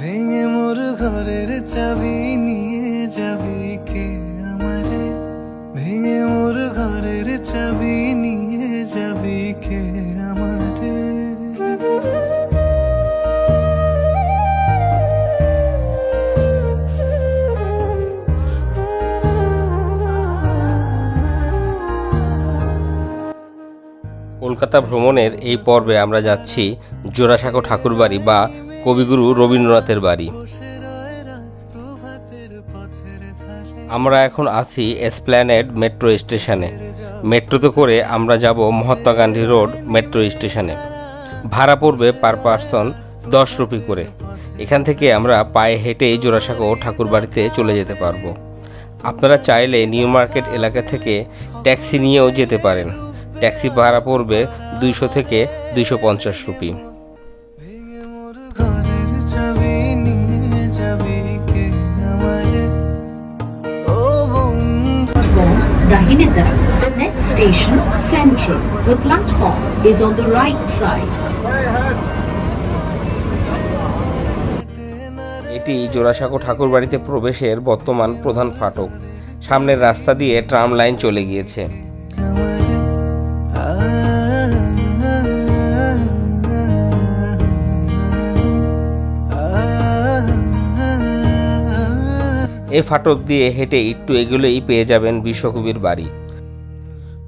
ভেঙে মোর ঘরের চাবি নিয়ে যাবি কে আমারে? ভেঙে মোর ঘরের চাবি নিয়ে যাবি কে আমারে? কলকাতা ভ্রমণের এই পর্বে আমরা যাচ্ছি জোড়াসাঁকো ঠাকুরবাড়ি বা কবিগুরু রবীন্দ্রনাথের বাড়ি। আমরা এখন আছি এসপ্ল্যানেড মেট্রো স্টেশনে মেট্রোতে করে আমরা যাব মহাত্মা গান্ধী রোড মেট্রো স্টেশনে ভাড়া পড়বে পার পারসন দশ রুপি করে। এখান থেকে আমরা পায়ে হেঁটেই জোড়াসাঁকো ঠাকুরবাড়িতে চলে যেতে পারব। আপনারা চাইলে নিউ মার্কেট এলাকা থেকে ট্যাক্সি নিয়েও যেতে পারেন। ট্যাক্সি ভাড়া পড়বে দুইশো থেকে দুইশো পঞ্চাশ rupee. Vinitha. The next station, Central. The platform is on the right side. এটি জোড়াসাঁকো ঠাকুর বাড়িতে প্রবেশের বর্তমান প্রধান ফাটক সামনের রাস্তা দিয়ে ট্রাম লাইন চলে গিয়েছে এই ফাটক দিয়ে হেঁটে একটু এগুলোই পেয়ে যাবেন বিশ্বকবির বাড়ি।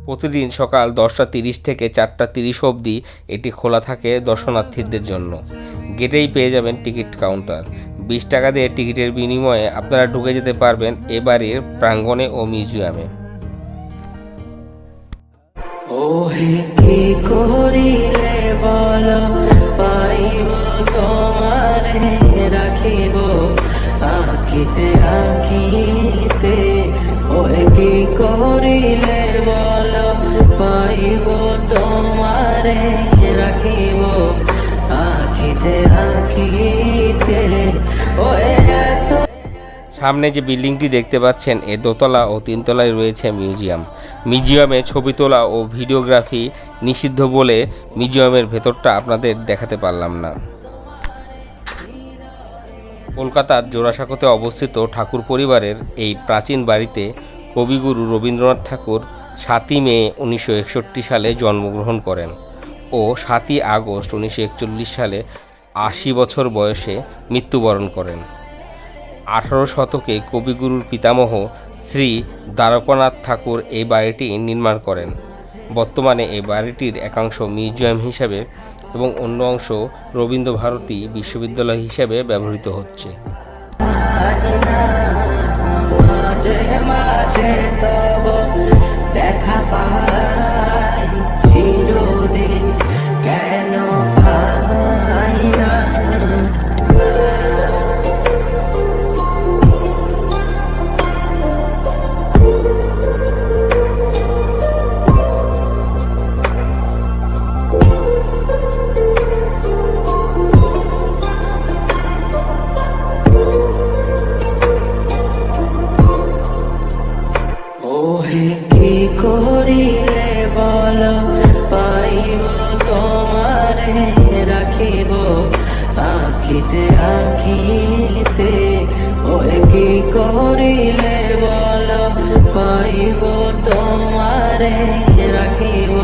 প্রতিদিন সকাল দশটা তিরিশ থেকে চারটা তিরিশ অবধি এটি খোলা থাকে দর্শনার্থীদের জন্য। গেটেই পেয়ে যাবেন টিকিট কাউন্টার। বিশ টাকা দিয়ে টিকিটের বিনিময়ে আপনারা ঢুকে যেতে পারবেন এ বাড়ির প্রাঙ্গণে ও মিউজিয়ামে। তোমারে রাখিব পাইব তোমারে, রাখিব আখিতে ওহে সামনে যে বিল্ডিংটি দেখতে পাচ্ছেন, এ দোতলা ও তিনতলায় রয়েছে মিউজিয়াম। মিউজিয়ামে ছবি তোলা ও ভিডিওগ্রাফি নিষিদ্ধ বলে মিউজিয়ামের ভেতরটা আপনাদের দেখাতে পারলাম না। কলকাতার জোড়াসাঁকোতে অবস্থিত ঠাকুর পরিবারের এই প্রাচীন বাড়িতে কবিগুরু রবীন্দ্রনাথ ঠাকুর সাতই মে উনিশশো একষট্টি সালে জন্মগ্রহণ করেন ও সাতই আগস্ট উনিশশো একচল্লিশ সালে আশি বছর বয়সে মৃত্যুবরণ করেন। আঠারো শতকে কবিগুরুর পিতামহ শ্রী দ্বারকানাথ ঠাকুর এই বাড়িটি নির্মাণ করেন। বর্তমানে এই বাড়িটির একাংশ মিউজিয়াম হিসাবে এবং অন্য অংশ রবীন্দ্র ভারতী বিশ্ববিদ্যালয় হিসাবে ব্যবহৃত হচ্ছে। কি করিলে বল? পাইব তোমারে, রাখিব আখিতে আখিতে। ওহে কি করিলে বল? পাইব তোমারে, রাখিব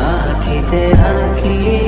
আখিতে আখিতে।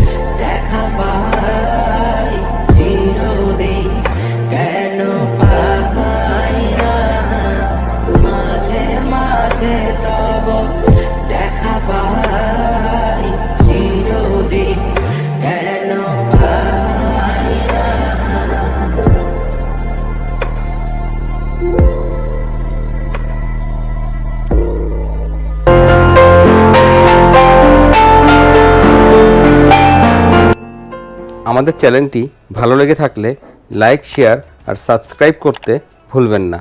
আমাদের চ্যানেলটি ভালো লেগে থাকলে লাইক শেয়ার আর সাবস্ক্রাইব করতে ভুলবেন না।